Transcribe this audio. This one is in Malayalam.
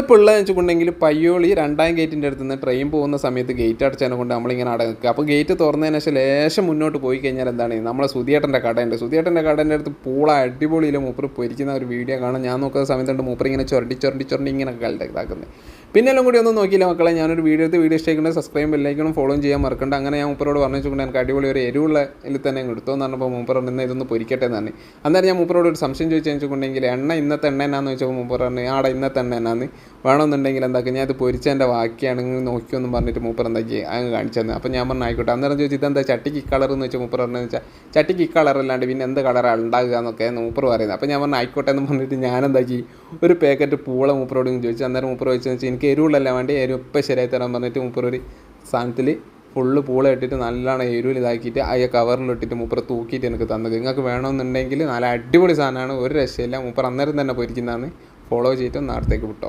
നമ്മളിപ്പോൾ ഉള്ളതെന്ന് വെച്ചിട്ടുണ്ടെങ്കിൽ പയ്യോളി രണ്ടാം ഗേറ്റിന്റെ അടുത്ത് നിന്ന് ട്രെയിൻ പോകുന്ന സമയത്ത് ഗേറ്റ് അടച്ചതിനെ കൊണ്ട് നമ്മളിങ്ങനെ അട നിൽക്കുക അപ്പോൾ ഗേറ്റ് തുറന്നതിന് ശേഷം ലേശം മുന്നോട്ട് പോയി കഴിഞ്ഞാൽ എന്താണ്? നമ്മളെ സുധിയേട്ടന്റെ കടയുണ്ട്. സുധിയേട്ടന്റെ കടേന്റെ അടുത്ത് പൂള അടിപൊളിയിൽ മൂപ്പർ പൊരിക്കുന്ന ഒരു വീഡിയോ കാണാൻ ഞാൻ നോക്കുന്ന സമയത്തുണ്ട് മൂപ്പർ ഇങ്ങനെ ചുരണ്ടി ചുരണ്ടി ചുരണ്ടി ഇങ്ങനെ ഇതാക്കുന്നത് പിന്നെ എല്ലാം കൂടി ഒന്നും നോക്കിയില്ല മക്കളെ. ഞാനൊരു വീഡിയോ എടുത്ത് വീഡിയോ ഇഷ്ടമാക്കുന്നത് സബ്സ്ക്രൈബ് ബെല്ലൈക്കണം ഫോളോ ചെയ്യാൻ മറക്കണ്ട. അങ്ങനെ ഞാൻ മൂപ്പരോട് പറഞ്ഞു വെച്ചുകൊണ്ട് എനിക്ക് അടിപൊളി ഒരു എരിവുള്ള ഇതിൽ തന്നെ എടുത്തു എന്ന് പറഞ്ഞപ്പോൾ മൂപ്പർ നിന്ന് ഇതൊന്ന് പൊരിക്കട്ടെ പറഞ്ഞു. അന്നേരം ഞാൻ മൂപ്പരോട് ഒരു സംശയം ചോദിച്ചു വെച്ചിട്ടുണ്ടെങ്കിൽ എണ്ണ ഇന്നത്തെ എണ്ണ എന്നാന്ന് ചോദിച്ചപ്പോൾ മൂപ്പർ പറഞ്ഞു ആടെ ഇന്നത്തെ എണ്ണ എന്നാന്ന്. വേണമെന്നുണ്ടെങ്കിൽ എന്താക്കി ഞാൻ ഇത് പൊരിച്ചതിന്റെ ബാക്കിയാണെങ്കിൽ നോക്കിയൊന്നും പറഞ്ഞിട്ട് മൂപ്പർ എന്താക്കി അങ്ങ് കാണിച്ചു തന്നെ. അപ്പോൾ ഞാൻ പറഞ്ഞു ആയിക്കോട്ടെ. അന്നേരം ചോദിച്ചു ഇതെന്താ ചട്ടിക്ക് കളർ എന്ന് വെച്ചാൽ മൂപ്പർ പറഞ്ഞു വെച്ചാൽ ചട്ടിക്ക് കളർ അല്ലാണ്ട് പിന്നെ എന്ത് കളറാണ് ഉണ്ടാകുക എന്നൊക്കെ മൂപ്പർ പറയുന്നത്. അപ്പോൾ ഞാൻ പറഞ്ഞു ആയിക്കോട്ടെ എന്ന് പറഞ്ഞിട്ട് ഞാൻ എന്താക്കി ഒരു പാക്കറ്റ് പൂള മൂപ്പറോട് ചോദിച്ചു. അന്നേരം മൂപ്പർ ചോദിച്ചെന്ന് വെച്ചാൽ എനിക്ക് എരിവുള്ളല്ല വേണ്ടി? എരിവ് ഇപ്പം ശരിയായി തരാൻ പറഞ്ഞിട്ട് മൂപ്പർ ഒരു സാധനത്തിൽ ഫുള്ള് പൂള ഇട്ടിട്ട് നല്ലോണം എരിവിൽ ഇതാക്കിയിട്ട് ആ കവറിലിട്ടിട്ട് മൂപ്പർ തൂക്കിയിട്ട് എനിക്ക് തന്നത്. നിങ്ങൾക്ക് വേണമെന്നുണ്ടെങ്കിൽ നല്ല അടിപൊളി സാധനമാണ്. ഒരു രക്ഷയില്ല. മൂപ്പർ അന്നേരം തന്നെ പൊരിക്കുന്നതാണ് ഫോളോ ചെയ്തിട്ട് നാളത്തേക്ക് വിട്ടോ.